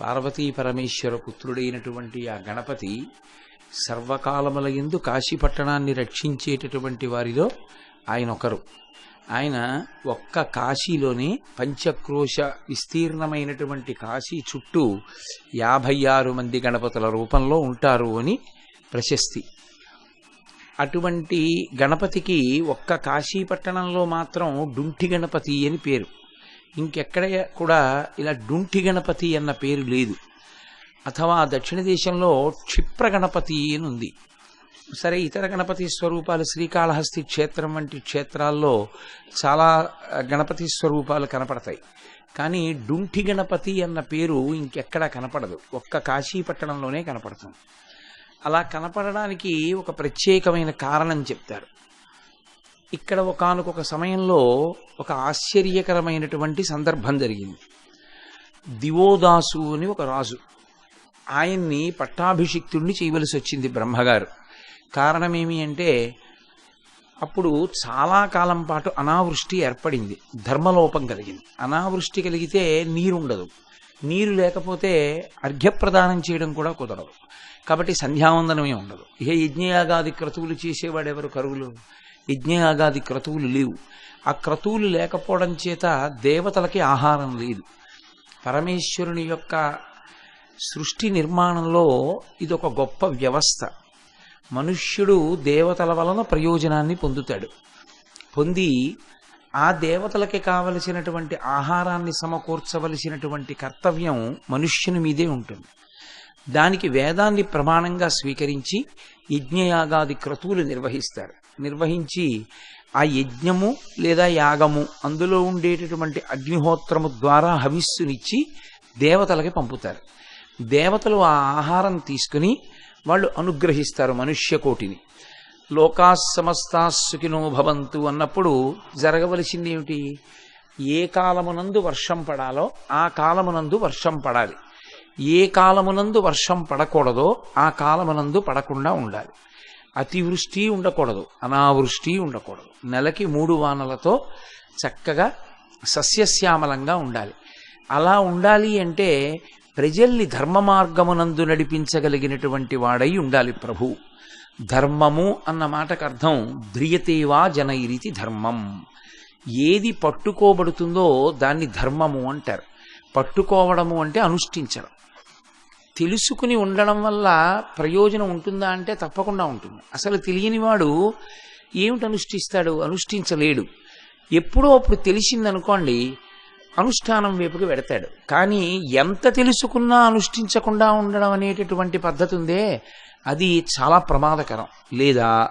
పార్వతీ పరమేశ్వర పుత్రుడైనటువంటి ఆ గణపతి సర్వకాలముల ఎందు కాశీపట్టణాన్ని రక్షించేటటువంటి వారిలో ఆయన ఒకరు ఆయన ఒక్క కాశీలోని పంచక్రోశ విస్తీర్ణమైనటువంటి కాశీ చుట్టూ యాభై ఆరు మంది గణపతుల రూపంలో ఉంటారు అని ప్రశస్తి. అటువంటి గణపతికి ఒక్క కాశీపట్టణంలో మాత్రం డుంఠి గణపతి అని పేరు. ఇంకెక్కడ కూడా ఇలా డుంఠి గణపతి అన్న పేరు లేదు. అథవా దక్షిణ దేశంలో క్షిప్ర గణపతి అని ఉంది. సరే ఇతర గణపతి స్వరూపాలు శ్రీకాళహస్తి క్షేత్రం వంటి క్షేత్రాల్లో చాలా గణపతి స్వరూపాలు కనపడతాయి. కానీ డుంఠి గణపతి అన్న పేరు ఇంకెక్కడా కనపడదు. ఒక్క కాశీపట్టణంలోనే కనపడుతుంది. అలా కనపడడానికి ఒక ప్రత్యేకమైన కారణం చెప్తారు. ఇక్కడ ఒకనకొక సమయంలో ఒక ఆశ్చర్యకరమైనటువంటి సందర్భం జరిగింది. దివోదాసు అని ఒక రాజు. ఆయన్ని పట్టాభిషిక్తుణ్ణి చేయవలసి వచ్చింది బ్రహ్మగారు. కారణమేమి అంటే అప్పుడు చాలా కాలం పాటు అనావృష్టి ఏర్పడింది. ధర్మలోపం కలిగింది. అనావృష్టి కలిగితే నీరు ఉండదు నీరు లేకపోతే అర్ఘ్యప్రదానం చేయడం కూడా కుదరదు. కాబట్టి సంధ్యావందనమే ఉండదు. ఏ యజ్ఞయాగాది క్రతువులు చేసేవాడు ఎవరు కరువులు? యజ్ఞయాగాది క్రతువులు లేవు. ఆ క్రతువులు లేకపోవడం చేత దేవతలకి ఆహారం లేదు. పరమేశ్వరుని యొక్క సృష్టి నిర్మాణంలో ఇది ఒక గొప్ప వ్యవస్థ. మనుష్యుడు దేవతల వలన ప్రయోజనాన్ని పొందుతాడు. పొంది ఆ దేవతలకి కావలసినటువంటి ఆహారాన్ని సమకూర్చవలసినటువంటి కర్తవ్యం మనుష్యుని మీదే ఉంటుంది. దానికి వేదాన్ని ప్రమాణంగా స్వీకరించి యజ్ఞయాగాది క్రతువులు నిర్వహిస్తారు. నిర్వహించి ఆ యజ్ఞము లేదా యాగము అందులో ఉండేటటువంటి అగ్నిహోత్రము ద్వారా హవిస్సునిచ్చి దేవతలకి పంపుతారు. దేవతలు ఆ ఆహారం తీసుకుని వాళ్ళు అనుగ్రహిస్తారు మనుష్యకోటిని లోకా సమస్తా సుఖినో భవంతు అన్నప్పుడు జరగవలసింది ఏమిటి? ఏ కాలమునందు వర్షం పడాలో ఆ కాలమునందు వర్షం పడాలి. ఏ కాలమునందు వర్షం పడకూడదో ఆ కాలమునందు పడకుండా ఉండాలి. అతివృష్టి ఉండకూడదు అనావృష్టి ఉండకూడదు. నెలకి మూడు వానలతో చక్కగా సస్యశ్యామలంగా ఉండాలి. అలా ఉండాలి అంటే ప్రజల్ని ధర్మ మార్గమునందు నడిపించగలిగినటువంటి వాడై ఉండాలి ప్రభు. ధర్మము అన్న మాటకు అర్థం ధ్రియతేవా జనైరితి ధర్మం. ఏది పట్టుకోబడుతుందో దాన్ని ధర్మము అంటారు. పట్టుకోవడము అంటే అనుష్ఠించడం. తెలుసుకుని ఉండడం వల్ల ప్రయోజనం ఉంటుందా అంటే తప్పకుండా ఉంటుంది. అసలు తెలియనివాడు ఏమిటి అనుష్ఠిస్తాడు? అనుష్ఠించలేడు. ఎప్పుడో అప్పుడు తెలిసిందనుకోండి అనుష్ఠానం వైపుకి వెడతాడు. కానీ ఎంత తెలుసుకున్నా అనుష్ఠించకుండా ఉండడం అనేటటువంటి పద్ధతి ఉందే అది చాలా ప్రమాదకరం. లేదా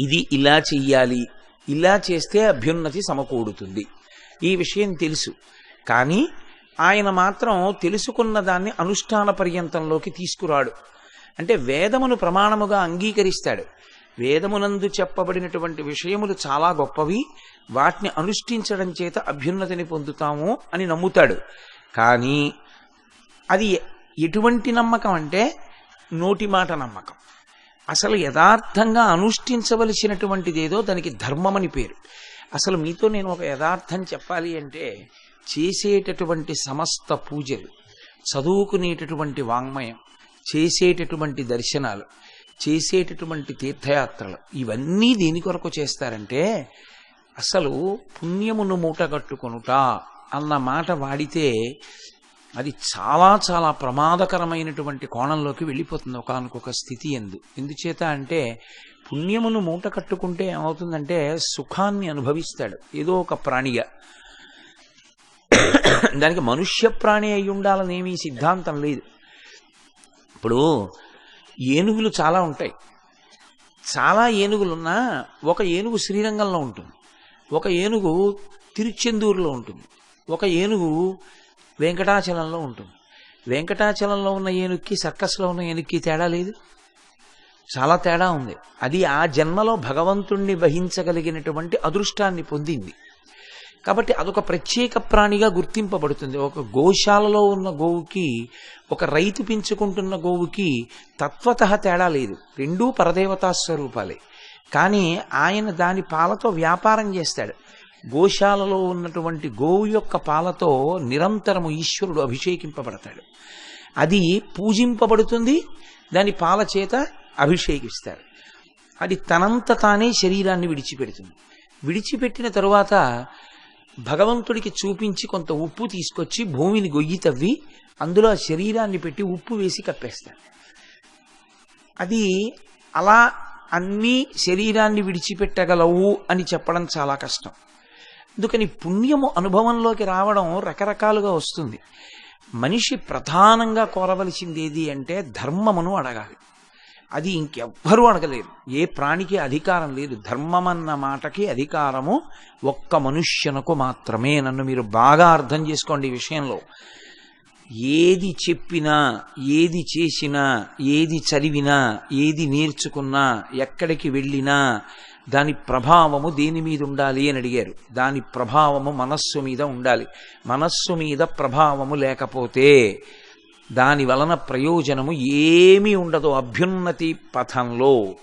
ఇది ఇలా చెయ్యాలి ఇలా చేస్తే అభ్యున్నతి సమకూడుతుంది. ఈ విషయం తెలుసు. కానీ ఆయన మాత్రం తెలుసుకున్న దాన్ని అనుష్ఠాన పర్యంతంలోకి తీసుకురాడు. అంటే వేదమును ప్రమాణముగా అంగీకరిస్తాడు. వేదమునందు చెప్పబడినటువంటి విషయములు చాలా గొప్పవి. వాటిని అనుష్ఠించడం చేత అభ్యున్నతిని పొందుతాము అని నమ్ముతాడు. కానీ అది ఎటువంటి నమ్మకం అంటే నోటి మాట నమ్మకం. అసలు యథార్థంగా అనుష్ఠించవలసినటువంటిదేదో దానికి ధర్మమని పేరు. అసలు మీతో నేను ఒక యథార్థం చెప్పాలి అంటే చేసేటటువంటి సమస్త పూజలు చదువుకునేటటువంటి వాంగ్మయం చేసేటటువంటి దర్శనాలు చేసేటటువంటి తీర్థయాత్రలు ఇవన్నీ దేని కొరకు చేస్తారంటే అసలు పుణ్యమును మూటగట్టుకొనుట అన్న మాట వాడితే అది చాలా చాలా ప్రమాదకరమైనటువంటి కోణంలోకి వెళ్ళిపోతుంది ఒకనకొక స్థితి ఎందు. ఎందుచేత అంటే పుణ్యమును మూట కట్టుకుంటే ఏమవుతుందంటే సుఖాన్ని అనుభవిస్తాడు. ఏదో ఒక ప్రాణిగా. దానికి మనుష్య ప్రాణి అయి ఉండాలనేమి సిద్ధాంతం లేదు. ఇప్పుడు ఏనుగులు చాలా ఉంటాయి. చాలా ఏనుగులున్నా ఒక ఏనుగు శ్రీరంగంలో ఉంటుంది. ఒక ఏనుగు తిరుచెందూరులో ఉంటుంది. ఒక ఏనుగు వెంకటాచలంలో ఉంటుంది. వెంకటాచలంలో ఉన్న ఏనుగుకి సర్కస్లో ఉన్న ఏనుగుకి తేడా లేదు. చాలా తేడా ఉంది. అది ఆ జన్మలో భగవంతుణ్ణి వహించగలిగినటువంటి అదృష్టాన్ని పొందింది. కాబట్టి అదొక ప్రత్యేక ప్రాణిగా గుర్తింపబడుతుంది. ఒక గోశాలలో ఉన్న గోవుకి ఒక రైతు పెంచుకుంటున్న గోవుకి తత్వత తేడా లేదు. రెండూ పరదేవతా స్వరూపాలే. కానీ ఆయన దాని పాలతో వ్యాపారం చేస్తాడు. గోశాలలో ఉన్నటువంటి గోవు యొక్క పాలతో నిరంతరము ఈశ్వరుడు అభిషేకింపబడతాడు. అది పూజింపబడుతుంది దాని పాల చేత అభిషేకిస్తాడు అది తనంత తానే శరీరాన్ని విడిచిపెడుతుంది. విడిచిపెట్టిన తరువాత భగవంతుడికి చూపించి కొంత ఉప్పు తీసుకొచ్చి భూమిని గొయ్యి తవ్వి అందులో ఆ శరీరాన్ని పెట్టి ఉప్పు వేసి కప్పేస్తాడు. అది అలా అన్నీ శరీరాన్ని విడిచిపెట్టగలవు అని చెప్పడం చాలా కష్టం. అందుకని పుణ్యము అనుభవంలోకి రావడం రకరకాలుగా వస్తుంది. మనిషి ప్రధానంగా కోరవలసింది ఏది అంటే ధర్మమును అడగాలి. అది ఇంకెవ్వరూ అడగలేరు. ఏ ప్రాణికి అధికారం లేదు ధర్మమన్న మాటకి అధికారము ఒక్క మనుష్యనకు మాత్రమే. నన్ను మీరు బాగా అర్థం చేసుకోండి ఈ విషయంలో. ఏది చెప్పినా ఏది చేసినా ఏది చదివినా ఏది నేర్చుకున్నా ఎక్కడికి వెళ్ళినా దాని ప్రభావము దేని మీద ఉండాలి అని అడిగారు. దాని ప్రభావము మనస్సు మీద ఉండాలి. మనస్సు మీద ప్రభావము లేకపోతే దాని వలన ప్రయోజనము ఏమీ ఉండదు. అభ్యున్నతి పథంలో